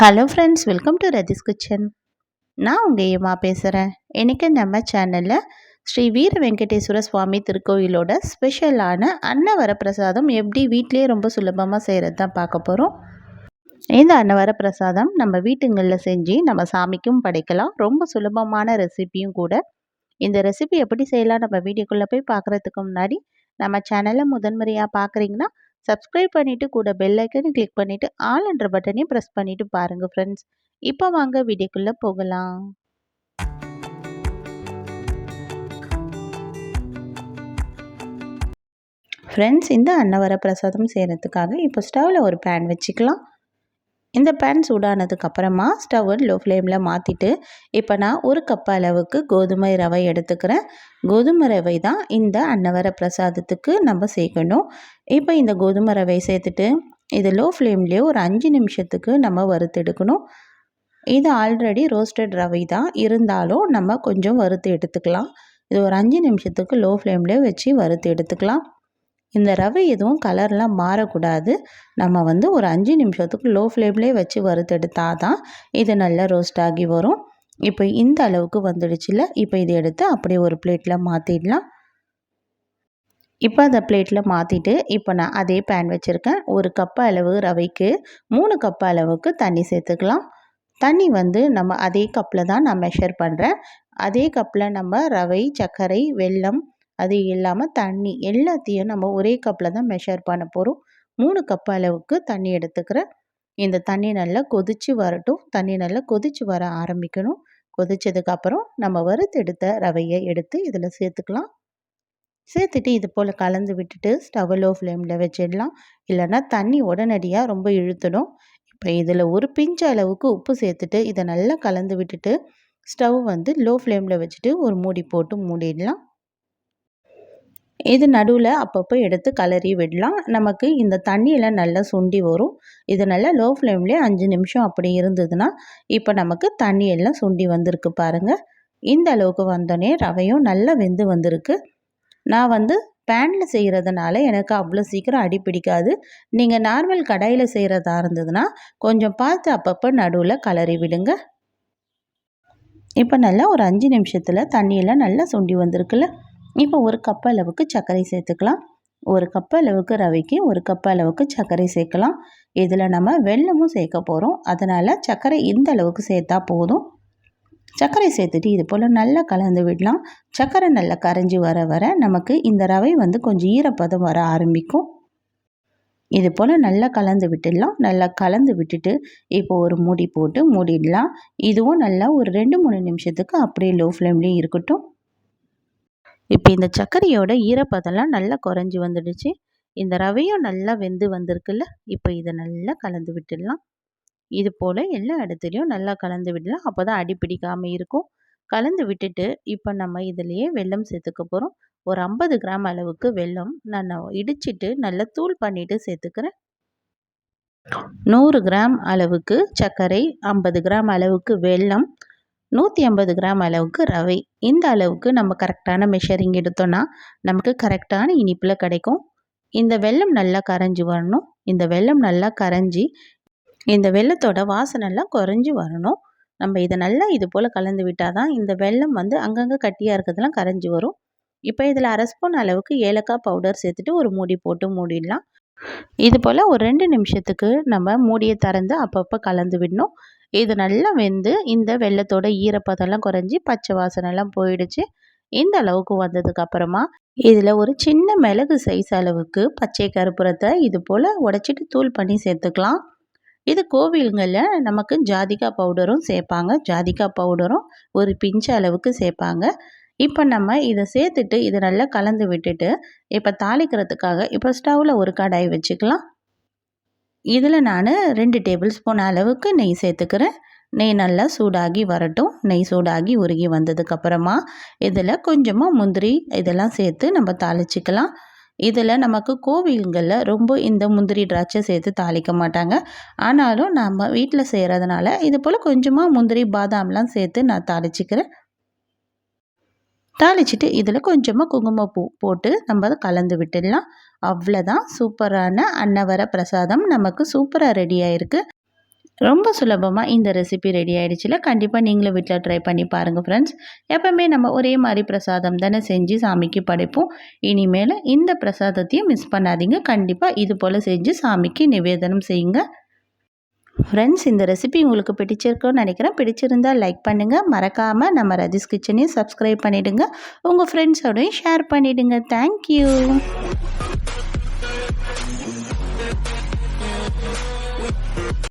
Hello friends welcome to Rathi's kitchen நான் உங்கள் ஏமா பேசுகிறேன் இன்றைக்கி நம்ம சேனலில் ஸ்ரீ வீர வெங்கடேஸ்வர சுவாமி திருக்கோயிலோட ஸ்பெஷலான அன்னவர பிரசாதம் எப்படி வீட்டிலேயே ரொம்ப சுலபமாக செய்கிறது தான் பார்க்க போகிறோம் இந்த அன்னவரப்பிரசாதம் நம்ம வீட்டுங்களில் செஞ்சு நம்ம சாமிக்கும் படைக்கலாம். ரொம்ப சுலபமான ரெசிபியும் கூட. இந்த ரெசிபி எப்படி செய்யலாம் நம்ம வீடியோக்குள்ளே போய் பார்க்குறதுக்கு முன்னாடி நம்ம சேனலை முதன்முறையாக பார்க்குறீங்கன்னா சப்ஸ்கிரைப் பண்ணிவிட்டு கூட பெல் ஐக்கனை கிளிக் பண்ணிவிட்டு ஆள்ன்ற பட்டனையும் ப்ரெஸ் பண்ணிவிட்டு பாருங்கள் ஃப்ரெண்ட்ஸ் இப்போ வாங்க வீடியோக்குள்ளே போகலாம். ஃப்ரெண்ட்ஸ் இந்த அன்னவர பிரசாதம் செய்கிறதுக்காக இப்போ ஸ்டவ்வில் ஒரு பேன் வச்சுக்கலாம். இந்த பேன் சூடானதுக்கு அப்புறமா ஸ்டவ்வை லோ ஃப்ளேமில் மாற்றிட்டு இப்போ நான் ஒரு கப் அளவுக்கு கோதுமை ரவை எடுத்துக்கிறேன். கோதுமை ரவை தான் இந்த அன்னவர பிரசாதத்துக்கு நம்ம சேர்க்கணும். இப்போ இந்த கோதுமை ரவை சேர்த்துட்டு இது லோ ஃப்ளேம்லேயே ஒரு அஞ்சு நிமிஷத்துக்கு நம்ம வறுத்தெடுக்கணும் இது ஆல்ரெடி ரோஸ்டட் ரவை தான். இருந்தாலும் நம்ம கொஞ்சம் வறுத்து எடுத்துக்கலாம். இது ஒரு அஞ்சு நிமிஷத்துக்கு லோ ஃப்ளேம்லேயே வச்சு வறுத்து எடுத்துக்கலாம். இந்த ரவை எதுவும் கலர்லாம் மாறக்கூடாது. நம்ம வந்து ஒரு அஞ்சு நிமிஷத்துக்கு லோ ஃப்ளேம்லேயே வச்சு வறுத்தெடுத்தால் தான் இது நல்லா ரோஸ்ட் ஆகி வரும். இப்போ இந்த அளவுக்கு வந்துடுச்சுல இப்போ இதை எடுத்து அப்படியே ஒரு பிளேட்டில் மாற்றிடலாம் இப்போ அந்த பிளேட்டில் மாற்றிட்டு இப்போ நான் அதே பேன் வச்சுருக்கேன். ஒரு கப் அளவு ரவைக்கு மூணு கப் அளவுக்கு தண்ணி சேர்த்துக்கலாம். தண்ணி வந்து நம்ம அதே கப்பில் தான் நான் மெஷர் பண்ணுறேன் அதே கப்பில் நம்ம ரவை சர்க்கரை வெல்லம் அது இல்லாமல் தண்ணி எல்லாத்தையும் நம்ம ஒரே கப்பில் தான் மெஷர் பண்ண போகிறோம் மூணு கப் அளவுக்கு தண்ணி எடுத்துக்கிறேன் இந்த தண்ணி நல்லா கொதித்து வரட்டும். தண்ணி நல்லா கொதித்து வர ஆரம்பிக்கணும். கொதித்ததுக்கப்புறம் நம்ம வறுத்தெடுத்த ரவையை எடுத்து இதில் சேர்த்துக்கலாம். சேர்த்துட்டு இது போல் கலந்து விட்டுட்டு ஸ்டவ் லோ ஃப்ளேமில் வச்சிடலாம். இல்லைன்னா தண்ணி உடனடியாக ரொம்ப இழுத்துடும். இப்போ இதில் ஒரு பிஞ்சு அளவுக்கு உப்பு சேர்த்துட்டு இதை நல்லா கலந்து விட்டுட்டு ஸ்டவ் வந்து லோ ஃப்ளேமில் வச்சுட்டு ஒரு மூடி போட்டு மூடிடலாம். இது நடுவில் அப்பப்போ எடுத்து கலரி விடலாம். நமக்கு இந்த தண்ணியில் நல்லா சுண்டி வரும். இது நல்லா லோ ஃப்ளேம்லேயே அஞ்சு நிமிஷம் அப்படி இருந்ததுன்னா இப்போ நமக்கு தண்ணியெல்லாம் சுண்டி வந்திருக்கு பாருங்கள் இந்த அளவுக்கு வந்தோடனே ரவையும் நல்லா வெந்து வந்திருக்கு. நான் வந்து பேனில் செய்கிறதுனால எனக்கு அவ்வளோ சீக்கிரம் அடி பிடிக்காது. நீங்கள் நார்மல் கடாயில் செய்கிறதா இருந்ததுன்னா கொஞ்சம் பார்த்து அப்பப்போ நடுவில் கலரி விடுங்க. இப்போ நல்லா ஒரு அஞ்சு நிமிஷத்தில் தண்ணியெல்லாம் நல்லா சுண்டி வந்திருக்குல்ல? இப்போ ஒரு கப் அளவுக்கு சர்க்கரை சேர்த்துக்கலாம். ஒரு கப் அளவுக்கு ரவைக்கு ஒரு கப் அளவுக்கு சர்க்கரை சேர்க்கலாம். இதில் நம்ம வெள்ளமும் சேர்க்க போகிறோம் அதனால் சர்க்கரை இந்த அளவுக்கு சேர்த்தா போதும். சர்க்கரை சேர்த்துட்டு இது போல் நல்லா கலந்து விடலாம். சர்க்கரை நல்லா கரைஞ்சி வர வர நமக்கு இந்த ரவை வந்து கொஞ்சம் ஈரப்பதம் வர ஆரம்பிக்கும். இது போல் நல்லா கலந்து விட்டுடலாம். நல்லா கலந்து விட்டுட்டு இப்போ ஒரு மூடி போட்டு மூடிடலாம். இதுவும் நல்லா ஒரு ரெண்டு மூணு நிமிஷத்துக்கு அப்படியே லோ ஃப்ளேம்லேயும் இருக்கட்டும். இப்போ இந்த சர்க்கரையோட ஈரப்பதெல்லாம் நல்லா குறைஞ்சி வந்துடுச்சு. இந்த ரவையும் நல்லா வெந்து வந்திருக்குல்ல இப்போ இதை நல்லா கலந்து விட்டுடலாம். இது போல் எல்லா இடத்துலையும் நல்லா கலந்து விடலாம். அப்போ தான் அடி பிடிக்காமல் இருக்கும். கலந்து விட்டுட்டு இப்போ நம்ம இதிலையே வெல்லம் சேர்த்துக்க போகிறோம் ஒரு ஐம்பது கிராம் அளவுக்கு வெல்லம் நான் இடிச்சிட்டு நல்லா தூள் பண்ணிவிட்டு சேர்த்துக்கிறேன். நூறு கிராம் அளவுக்கு சர்க்கரை ஐம்பது கிராம் அளவுக்கு வெல்லம் நூற்றி ஐம்பது கிராம் அளவுக்கு ரவை. இந்த அளவுக்கு நம்ம கரெக்டான மெஷரிங் எடுத்தோன்னா நமக்கு கரெக்டான இனிப்பில் கிடைக்கும். இந்த வெள்ளம் நல்லா கரைஞ்சி வரணும். இந்த வெல்லம் நல்லா கரைஞ்சி இந்த வெள்ளத்தோட வாசனைலாம் குறைஞ்சி வரணும். நம்ம இதை நல்லா இது போல் கலந்து விட்டால் தான் இந்த வெள்ளம் வந்து அங்கங்கே கட்டியாக இருக்கிறதுலாம் கரைஞ்சி வரும். இப்போ இதில் அரை ஸ்பூன் அளவுக்கு ஏலக்காய் பவுடர் சேர்த்துட்டு ஒரு மூடி போட்டு மூடிடலாம். இது போல் ஒரு ரெண்டு நிமிஷத்துக்கு நம்ம மூடியை திறந்து அப்பப்போ கலந்து விடணும். இது நல்லா வெந்து இந்த வெள்ளத்தோட ஈரப்பதெல்லாம் குறைஞ்சி பச்சை வாசனைலாம் போயிடுச்சு. இந்த அளவுக்கு வந்ததுக்கு அப்புறமா இதில் ஒரு சின்ன மிளகு சைஸ் அளவுக்கு பச்சை கருப்புரத்தை இது போல் உடச்சிட்டு தூள் பண்ணி சேர்த்துக்கலாம். இது கோவில்களில் நமக்கு ஜாதிக்காய் பவுடரும் சேர்ப்பாங்க. ஜாதிக்காய் பவுடரும் ஒரு பிஞ்ச அளவுக்கு சேர்ப்பாங்க. இப்போ நம்ம இதை சேர்த்துட்டு இதை நல்லா கலந்து விட்டுட்டு இப்போ தாளிக்கிறதுக்காக இப்போ ஸ்டவ்வில் ஒரு கடாய் வச்சுக்கலாம். இதில் நான் ரெண்டு டேபிள் ஸ்பூன் அளவுக்கு நெய் சேர்த்துக்கிறேன். நெய் நல்லா சூடாகி வரட்டும். நெய் சூடாகி உருகி வந்ததுக்கப்புறமா இதில் கொஞ்சமாக முந்திரி இதெல்லாம் சேர்த்து நம்ம தாளிச்சிக்கலாம். இதில் நமக்கு கோவில்களில் ரொம்ப இந்த முந்திரி திராட்சை சேர்த்து தாளிக்க மாட்டாங்க. ஆனாலும் நம்ம வீட்டில் செய்கிறதுனால இது போல் கொஞ்சமாக முந்திரி பாதாம்லாம் சேர்த்து நான் தாளிச்சிக்கிறேன். தாளிச்சிட்டு இதில் கொஞ்சமாக குங்குமப்பூ போட்டு நம்ம அதை கலந்து விட்டுடலாம். அவ்வளோதான் சூப்பரான அன்னவர பிரசாதம் நமக்கு சூப்பராக ரெடி ஆயிருக்கு. ரொம்ப சுலபமாக இந்த ரெசிபி ரெடி ஆகிடுச்சுல கண்டிப்பாக நீங்களும் வீட்டில் ட்ரை பண்ணி பாருங்கள் ஃப்ரெண்ட்ஸ் எப்போவுமே நம்ம ஒரே மாதிரி பிரசாதம் தானே செஞ்சு சாமிக்கு படைப்போம். இனிமேல் இந்த பிரசாதத்தையும் மிஸ் பண்ணாதீங்க. கண்டிப்பாக இது போல் செஞ்சு சாமிக்கு நிவேதனம் செய்யுங்க. ஃப்ரெண்ட்ஸ் இந்த ரெசிபி உங்களுக்கு பிடிச்சிருக்குன்னு நினைக்கிறேன். பிடிச்சிருந்தால் லைக் பண்ணுங்கள் மறக்காமல் நம்ம ரதிஸ் கிச்சனையும் சப்ஸ்கிரைப் பண்ணிவிடுங்க உங்கள் ஃப்ரெண்ட்ஸோடையும் ஷேர் பண்ணிவிடுங்க தேங்க்யூ